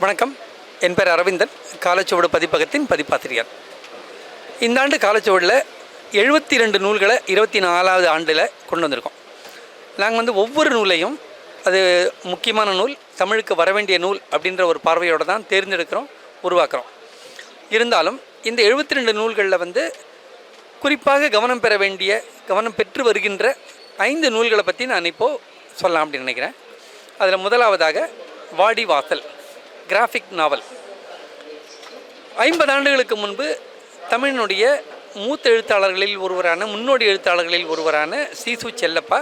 வணக்கம். என் பேர் அரவிந்தன். காலச்சுவடு பதிப்பகத்தின் பதிப்பாசிரியர். இந்த ஆண்டு காலச்சுவடில் எழுபத்தி ரெண்டு நூல்களை இருபத்தி நாலாவது ஆண்டில் கொண்டு வந்திருக்கோம். நாங்கள் வந்து ஒவ்வொரு நூலையும் அது முக்கியமான நூல் தமிழுக்கு வரவேண்டிய நூல் அப்படின்ற ஒரு பார்வையோடு தான் தேர்ந்தெடுக்கிறோம் உருவாக்குறோம். இருந்தாலும் இந்த எழுபத்தி ரெண்டு நூல்களில் வந்து குறிப்பாக கவனம் பெற வேண்டிய கவனம் பெற்று வருகின்ற ஐந்து நூல்களை பற்றி நான் இப்போது சொல்லலாம் அப்படின்னு நினைக்கிறேன். அதில் முதலாவதாக வாடி வாசல். கிராஃபிக் நாவல் ஐம்பது ஆண்டுகளுக்கு முன்பு தமிழினுடைய மூத்த எழுத்தாளர்களில் ஒருவரான முன்னோடி எழுத்தாளர்களில் ஒருவரான சீசு செல்லப்பா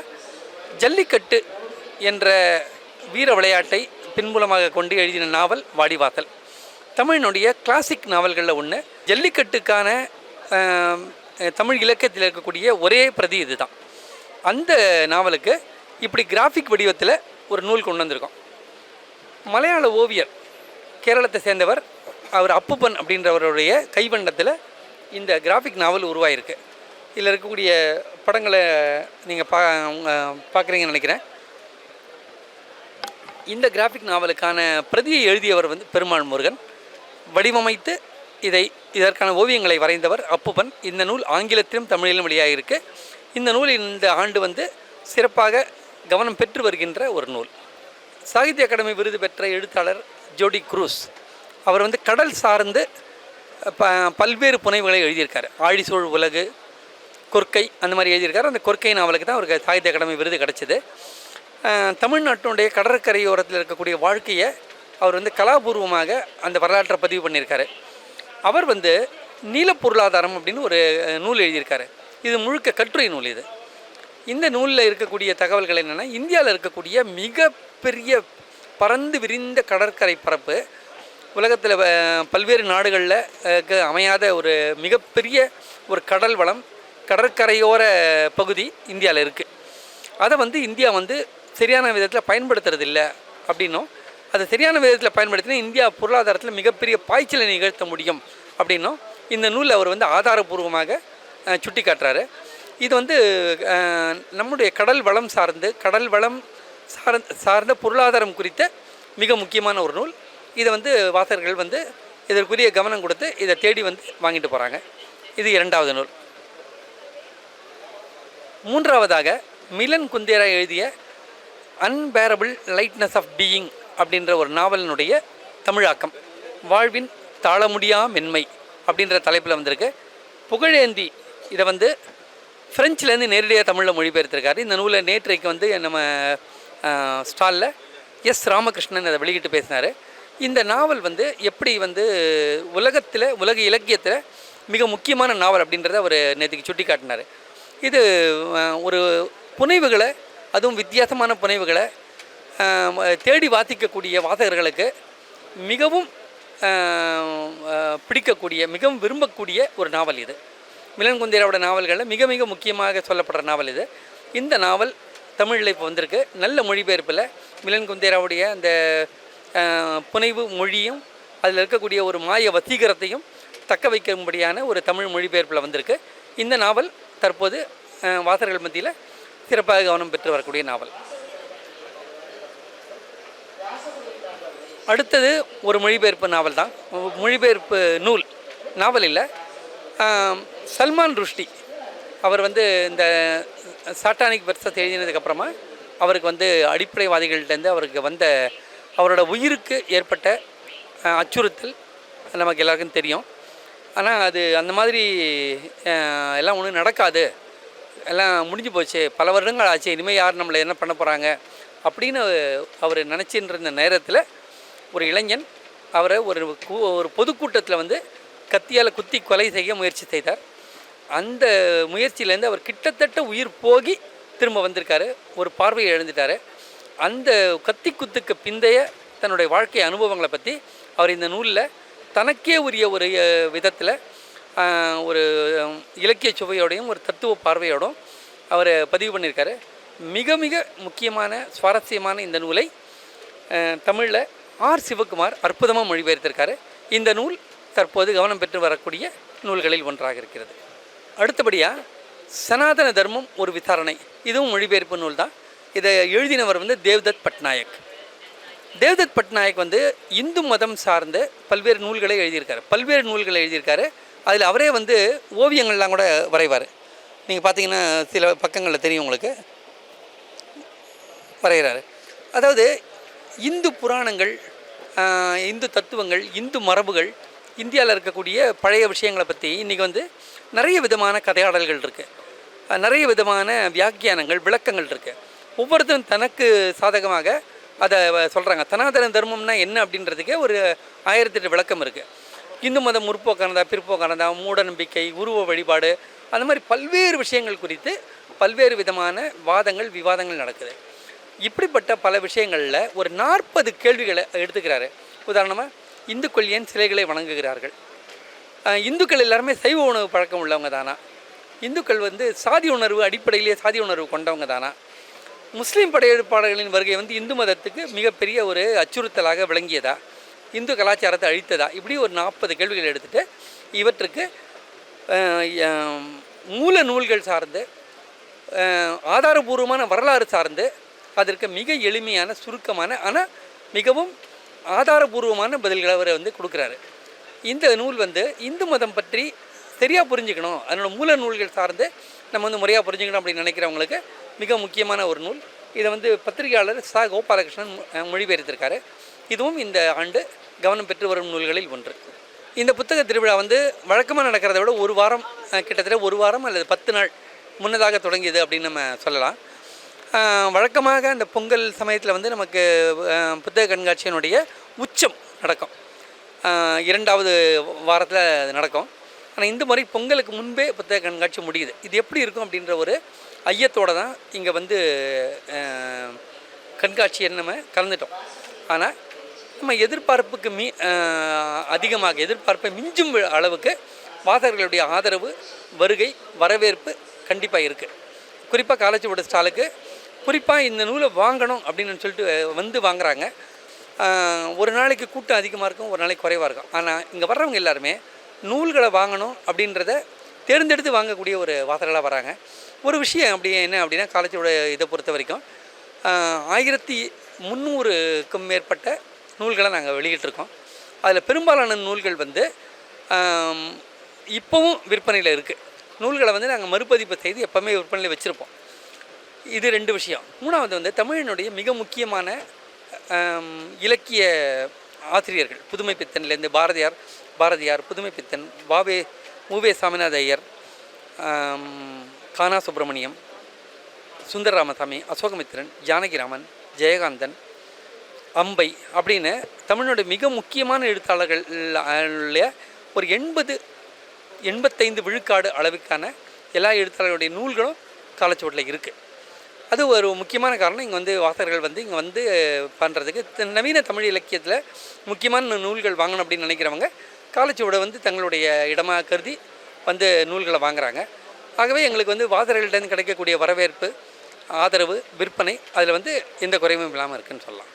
ஜல்லிக்கட்டு என்ற வீர விளையாட்டை பின்புலமாக கொண்டு எழுதின நாவல் வாடிவாசல். தமிழினுடைய கிளாசிக் நாவல்களில் ஒன்று ஜல்லிக்கட்டுக்கான தமிழ் இலக்கியத்தில் இருக்கக்கூடிய ஒரே பிரதி இதுதான். அந்த நாவலுக்கு இப்படி கிராஃபிக் வடிவத்தில் ஒரு நூல் கொண்டு வந்திருக்கோம். மலையாள ஓவியர் கேரளத்தை சேர்ந்தவர் அவர் அப்புப்பன் அப்படின்றவருடைய கைவண்டத்தில் இந்த கிராஃபிக் நாவல் உருவாயிருக்கு. இதில் இருக்கக்கூடிய படங்களை நீங்கள் பா பார்க்குறீங்கன்னு நினைக்கிறேன். இந்த கிராஃபிக் நாவலுக்கான பிரதியை எழுதியவர் வந்து பெருமாள் முருகன். வடிவமைத்து இதை இதற்கான ஓவியங்களை வரைந்தவர் அப்புப்பன். இந்த நூல் ஆங்கிலத்திலும் தமிழிலும் வெளியாகியிருக்கு இந்த நூல் இந்த ஆண்டு வந்து சிறப்பாக கவனம் பெற்று வருகின்ற ஒரு நூல். சாகித்ய அகாடமி விருது பெற்ற எழுத்தாளர் ஜோடி குரூஸ். அவர் வந்து கடல் சார்ந்து ப பல்வேறு புனைவுகளை எழுதியிருக்காரு. ஆழிசூழ் உலகு கொற்கை அந்த மாதிரி எழுதியிருக்காரு. அந்த கொற்கை நாவலுக்கு தான் அவருக்கு சாகித்ய அகாடமி விருது கிடச்சிது. தமிழ்நாட்டினுடைய கடற்கரையோரத்தில் இருக்கக்கூடிய வாழ்க்கையை அவர் வந்து கலாபூர்வமாக அந்த வரலாற்றை பதிவு பண்ணியிருக்காரு. அவர் வந்து நீல பொருளாதாரம் அப்படின்னு ஒரு நூல் எழுதியிருக்காரு. இது முழுக்க கட்டுரை நூல் இது. இந்த நூலில் இருக்கக்கூடிய தகவல்கள் என்னென்னா இந்தியாவில் இருக்கக்கூடிய மிகப்பெரிய பறந்து விரிந்த கடற்கரை பரப்பு. உலகத்தில் பல்வேறு நாடுகளில் அமையாத ஒரு மிகப்பெரிய ஒரு கடல் வளம் கடற்கரையோர பகுதி இந்தியாவில் இருக்குது அதை வந்து இந்தியா வந்து சரியான விதத்தில் பயன்படுத்துறது இல்லை அப்படின்னும். அதை சரியான விதத்தில் பயன்படுத்தினா இந்தியா பொருளாதாரத்தில் மிகப்பெரிய பாய்ச்சலை நிகழ்த்த முடியும் அப்படின்னும் இந்த நூலில் அவர் வந்து ஆதாரபூர்வமாக சுட்டி காட்டுறாரு இது வந்து நம்முடைய கடல் வளம் சார்ந்து கடல் வளம் சார்ந்த சார்ந்த பொருளாதாரம் குறித்த மிக முக்கியமான ஒரு நூல். இதை வந்து வாசகர்கள் வந்து இதற்குரிய கவனம் கொடுத்து இதை தேடி வந்து வாங்கிட்டு போகிறாங்க இது இரண்டாவது நூல். மூன்றாவதாக மிலன் குந்தேரா எழுதிய அன்பேரபிள் லைட்னஸ் ஆஃப் பீயிங் அப்படின்ற ஒரு நாவலினுடைய தமிழாக்கம். வாழ்வின் தாழ முடியா மென்மை அப்படின்ற தலைப்பில் வந்திருக்கு. புகழேந்தி இதை வந்து ஃப்ரெஞ்சிலேருந்து நேரடியாக தமிழில் மொழிபெயர்த்திருக்காரு. இந்த நூலை நேற்றைக்கு வந்து நம்ம ஸ்டாலில் எஸ் ராமகிருஷ்ணன் அதை வெளியிட்டு பேசினார். இந்த நாவல் வந்து எப்படி வந்து உலகத்தில் உலக இலக்கியத்தில் மிக முக்கியமான நாவல் அப்படின்றத அவர் நேற்றுக்கு சுட்டி காட்டினார் இது ஒரு புனைவுகளை அதுவும் வித்தியாசமான புனைவுகளை தேடி வாசிக்கக்கூடிய வாசகர்களுக்கு மிகவும் பிடிக்கக்கூடிய மிகவும் விரும்பக்கூடிய ஒரு நாவல் இது. மிலன் குந்தேராவோட நாவல்களில் மிக மிக முக்கியமாக சொல்லப்படுற நாவல் இது. இந்த நாவல் தமிழில் இப்போ வந்திருக்கு. நல்ல மொழிபெயர்ப்பில் மிலன் குந்தேராவுடைய அந்த புனைவு மொழியும் அதில் இருக்கக்கூடிய ஒரு மாய வசீகரத்தையும் தக்க வைக்கும்படியான ஒரு தமிழ் மொழிபெயர்ப்பில் வந்திருக்கு. இந்த நாவல் தற்போது வாசகர்கள் மத்தியில் சிறப்பாக கவனம் பெற்று வரக்கூடிய நாவல். அடுத்தது ஒரு மொழிபெயர்ப்பு நாவல் தான். மொழிபெயர்ப்பு நூல் நாவல் இல்லை. சல்மான் ருஷ்டி. அவர் வந்து இந்த சாட்டானிக் வெர்சஸ் எழுதினதுக்கப்புறமா அவருக்கு வந்து அடிப்படைவாதிகள்கிட்டேருந்து அவருக்கு வந்த அவரோட உயிருக்கு ஏற்பட்ட அச்சுறுத்தல் நமக்கு எல்லாருக்கும் தெரியும். ஆனால் அது அந்த மாதிரி எல்லாம் ஒன்றும் நடக்காது. எல்லாம் முடிஞ்சு போச்சு. பல வருடங்கள் ஆச்சு. இனிமேல் யார் நம்மளை என்ன பண்ண போகிறாங்க அப்படின்னு அவர் நினச்சின்னு இருந்த நேரத்தில் ஒரு இளைஞன் அவரை ஒரு கூ- ஒரு பொதுக்கூட்டத்தில் வந்து கத்தியால் குத்தி கொலை செய்ய முயற்சி செய்தார். அந்த முயற்சியிலேருந்து அவர் கிட்டத்தட்ட உயிர் போகி திரும்ப வந்திருக்காரு. ஒரு பார்வையை எழுந்துட்டார் அந்த கத்தி குத்துக்கு பிந்தைய தன்னுடைய வாழ்க்கை அனுபவங்களை பற்றி அவர் இந்த நூலில் தனக்கே உரிய ஒரு விதத்தில் ஒரு இலக்கிய சுவையோடையும் ஒரு தத்துவ பார்வையோடும் அவர் பதிவு பண்ணியிருக்காரு மிக மிக முக்கியமான சுவாரஸ்யமான இந்த நூலை தமிழில் ஆர். சிவகுமார் அற்புதமாக மொழிபெயர்த்திருக்காரு. இந்த நூல் தற்போது கவனம் பெற்று வரக்கூடிய நூல்களில் ஒன்றாக இருக்கிறது. அடுத்தபடியாக சனாதன தர்மம் ஒரு விசாரணை. இதுவும் மொழிபெயர்ப்பு நூல் தான் இதை எழுதினவர் வந்து தேவ்தத் பட்நாயக். தேவ்தத் பட்நாயக் வந்து இந்து மதம் சார்ந்த பல்வேறு நூல்களை எழுதியிருக்காரு. பல்வேறு நூல்களை எழுதியிருக்காரு. அதில் அவரே வந்து ஓவியங்கள்லாம் கூட வரைவார். நீங்கள் பார்த்தீங்கன்னா சில பக்கங்களில் தெரியும் உங்களுக்கு. வரைகிறாரு. அதாவது இந்து புராணங்கள் இந்து தத்துவங்கள் இந்து மரபுகள் இந்தியாவில் இருக்கக்கூடிய பழைய விஷயங்களை பற்றி இன்றைக்கி வந்து நிறைய விதமான கதையாடல்கள் இருக்குது நிறைய விதமான வியாக்கியானங்கள் விளக்கங்கள் இருக்குது ஒவ்வொருத்தரும் தனக்கு சாதகமாக அதை சொல்கிறாங்க தனாதன தர்மம்னா என்ன அப்படின்றதுக்கே ஒரு ஆயிரத்தெட்டு விளக்கம் இருக்குது இந்து மதம் முற்போக்கானதா பிற்போக்கானதா மூட நம்பிக்கை உருவ வழிபாடு அந்த மாதிரி பல்வேறு விஷயங்கள் குறித்து பல்வேறு விதமான வாதங்கள் விவாதங்கள் நடக்குது. இப்படிப்பட்ட பல விஷயங்களில் ஒரு நாற்பது கேள்விகளை எடுத்துக்கிறாரு. உதாரணமாக இந்துக்கள் ஏன் சிலைகளை வணங்குகிறார்கள்? இந்துக்கள் எல்லாருமே சைவ உணவு பழக்கம் உள்ளவங்க தானா? இந்துக்கள் வந்து சாதி உணர்வு அடிப்படையிலேயே சாதி உணர்வு கொண்டவங்க தானா? முஸ்லீம் படையெடுப்பாளர்களின் வருகை வந்து இந்து மதத்துக்கு மிகப்பெரிய ஒரு அச்சுறுத்தலாக விளங்கியதா? இந்து கலாச்சாரத்தை அழித்ததா? இப்படி ஒரு நாற்பது கேள்விகள் எடுத்துகிட்டு இவற்றுக்கு மூல நூல்கள் சார்ந்து ஆதாரபூர்வமான வரலாறு சார்ந்து அதற்கு மிக எளிமையான சுருக்கமான ஆனால் மிகவும் ஆதாரபூர்வமான பதில்களை அவர் வந்து கொடுக்குறாரு. இந்த நூல் வந்து இந்து மதம் பற்றி சரியாக புரிஞ்சுக்கணும். அதனோட மூல நூல்கள் சார்ந்து நம்ம வந்து முறையாக புரிஞ்சுக்கணும் அப்படின்னு நினைக்கிறவங்களுக்கு மிக முக்கியமான ஒரு நூல். இதை வந்து பத்திரிகையாளர் சா. கோபாலகிருஷ்ணன் மொழிபெயர்த்திருக்காரு. இதுவும் இந்த ஆண்டு கவனம் பெற்று வரும் நூல்களில் ஒன்று. இந்த புத்தக திருவிழா வந்து வழக்கமாக நடக்கிறத விட ஒரு வாரம் கிட்டத்தட்ட ஒரு வாரம் அல்லது பத்து நாள் முன்னதாக தொடங்கியது அப்படின்னு நம்ம சொல்லலாம். வழக்கமாக அந்த பொங்கல் சமயத்தில் வந்து நமக்கு புத்தக கண்காட்சியினுடைய உச்சம் நடக்கும். இரண்டாவது வாரத்தில் அது நடக்கும். ஆனால் இந்த முறை பொங்கலுக்கு முன்பே புத்தக கண்காட்சி முடியுது. இது எப்படி இருக்கும் அப்படின்ற ஒரு ஐயத்தோடு தான் இங்கே வந்து கண்காட்சி கண்காட்சியை நம்ம கலந்துட்டோம். ஆனால் நம்ம எதிர்பார்ப்புக்கு மீ அதிகமாக எதிர்பார்ப்பை மிஞ்சும் அளவுக்கு வாசகர்களுடைய ஆதரவு வருகை வரவேற்பு கண்டிப்பாக இருக்குது குறிப்பாக காலேஜோட ஸ்டாலுக்கு குறிப்பாக இந்த நூலை வாங்கணும் அப்படின்னு சொல்லிட்டு வந்து வாங்குறாங்க. ஒரு நாளைக்கு கூட்டம் அதிகமாக இருக்கும் ஒரு நாளைக்கு குறைவாக இருக்கும். ஆனால் இங்கே வர்றவங்க எல்லாருமே நூல்களை வாங்கணும் அப்படின்றத தேர்ந்தெடுத்து வாங்கக்கூடிய ஒரு வாசகர்களாக வராங்க ஒரு விஷயம் அப்படி என்ன அப்படின்னா காலேஜோட இதை பொறுத்த வரைக்கும் ஆயிரத்தி முந்நூறுக்கும் மேற்பட்ட நூல்களை நாங்கள் வெளியிட்டிருக்கோம் அதில் பெரும்பாலான நூல்கள் வந்து இப்போவும் விற்பனையில் இருக்குது நூல்களை வந்து நாங்கள் மறுபதிப்பு செய்து எப்போவுமே விற்பனையில் வச்சுருப்போம். இது ரெண்டு விஷயம். மூணாவது வந்து தமிழினுடைய மிக முக்கியமான இலக்கிய ஆசிரியர்கள். புதுமை பித்தன்லேருந்து பாரதியார் பாரதியார் புதுமை பித்தன் பாவே மூவே சாமிநாத ஐயர் கானா சுப்பிரமணியம் சுந்தர ராமசாமி அசோகமித்திரன் ஜானகிராமன் ஜெயகாந்தன் அம்பை அப்படின்னு தமிழ்நாடு மிக முக்கியமான எழுத்தாளர்கள் உள்ள ஒரு எண்பது எண்பத்தைந்து விழுக்காடு அளவுக்கான எல்லா எழுத்தாளர்களுடைய நூல்களும் காலச்சுவட்டில் இருக்குது அது ஒரு முக்கியமான காரணம். இங்கே வந்து வாசகர்கள் வந்து இங்கே வந்து பண்ணுறதுக்கு நவீன தமிழ் இலக்கியத்தில் முக்கியமான நூல்கள் வாங்கணும் அப்படின்னு நினைக்கிறவங்க காலச்சுவடை வந்து தங்களுடைய இடமாக கருதி வந்து நூல்களை வாங்குறாங்க. ஆகவே எங்களுக்கு வந்து வாசகர்கள்டேருந்து கிடைக்கக்கூடிய வரவேற்பு ஆதரவு விற்பனை அதில் வந்து எந்த குறைவும் இல்லாமல் இருக்குன்னு சொல்லலாம்.